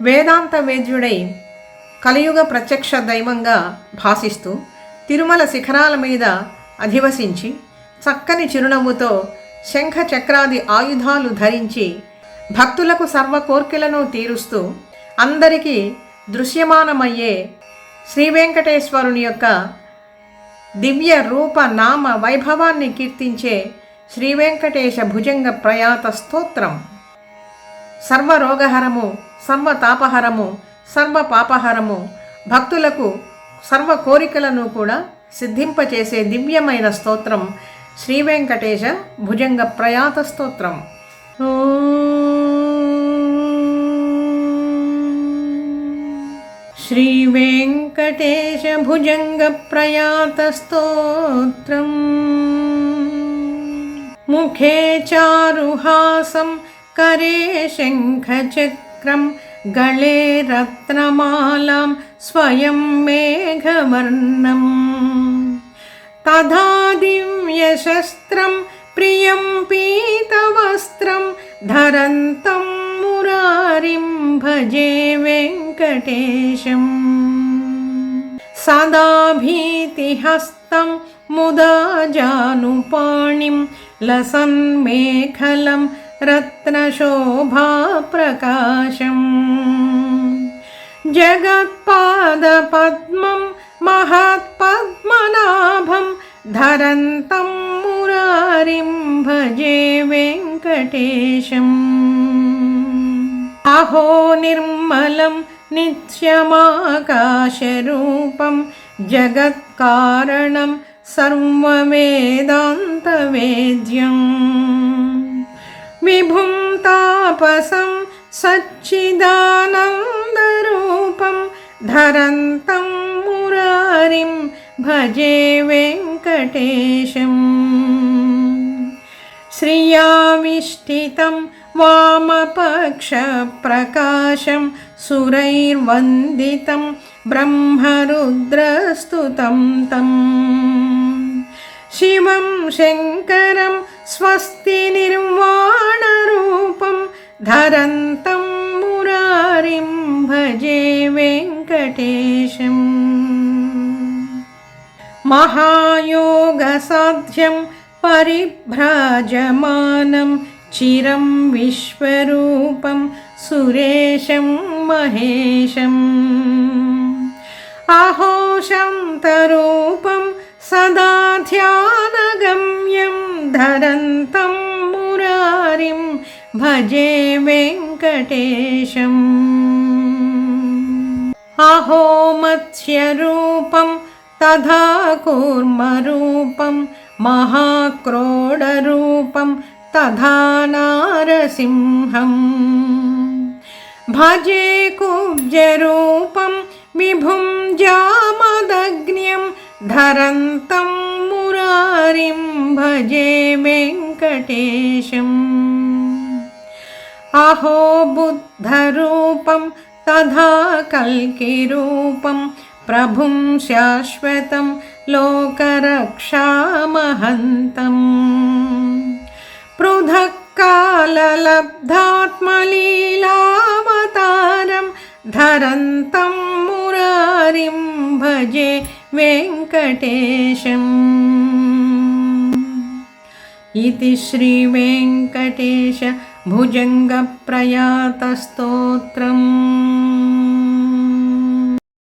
వేదాంత వేద్యుడై కలియుగ ప్రత్యక్ష దైవంగా భాసిస్తూ తిరుమల శిఖరాల మీద అధివసించి చక్కని చిరునవ్వుతో శంఖ చక్రాది ఆయుధాలు ధరించి భక్తులకు సర్వ కోర్కెలను తీరుస్తూ అందరికీ దృశ్యమానమయ్యే శ్రీ వెంకటేశ్వరుని యొక్క దివ్య రూప నామ వైభవాన్ని కీర్తించే శ్రీ వెంకటేశ భుజంగ ప్రయాత స్తోత్రం. సర్వరోగహరము సర్వతాపహరము సర్వ పాపహరము భక్తులకు సర్వ కోరికలను కూడా సిద్ధింపచేసే దివ్యమైన స్తోత్రం శ్రీ వెంకటేశ భుజంగ ప్రయాత స్తోత్రం. శ్రీ వెంకటేశ భుజంగ ప్రయాత స్తోత్రం. ముఖే చారుహాసం करे शङ्खचक्रं गळे रत्नमालां स्वयं मेघवर्णम्। तथा दिव्यशस्त्रं प्रियं पीतवस्त्रं, धरन्तं मुरारिं भजे वेङ्कटेशम्। सदा भीतिहस्तं मुदा जानुपाणिं लसन्मेखलं रत्नशोभाप्रकाशम्। जगत्पादपद्मं महत्पद्मनाभं धरन्तं मुरारिं भजे वेङ्कटेशम्। अहो निर्मलं नित्यमाकाशरूपं जगत्कारणं सर्ववेदान्तवेद्यम्। विभुं तापसं सच्चिदानन्दरूपं धरन्तं मुरारिं भजे वेङ्कटेशम् श्रियाविष्टितं वामपक्षप्रकाशं सुरैर्वन्दितं ब्रह्मरुद्रस्तुतं तम् शिवं शङ्करं स्वस्ति निर्वाणरूपं धरन्तं मुरारिं भजे वेङ्कटेशम् महायोगसाध्यं परिभ्राजमानं चिरं विश्वरूपं सुरेशं महेशम् अहो शान्तरूपं सदा ध्यानगम्यं धरन्तं मुरारिं भजे वेङ्कटेशम्। अहो मत्स्यरूपं तथा कूर्मरूपं महाक्रोडरूपं तथा नारसिंहम्। भजे कुब्जरूपं विभुं जामदग्न्यं धरन्तं मुरारिं भजे वेङ्कटेशम्। अहो बुद्धरूपं तथा कल्किरूपं प्रभुं शाश्वतं लोकरक्षामहन्तम्। पृथक् काललब्धात्मलीलावतारं धरन्तं मुरारिं भजे वेङ्कटेशम्। इति श्रीवेङ्कटेशभुजङ्गप्रयातस्तोत्रम्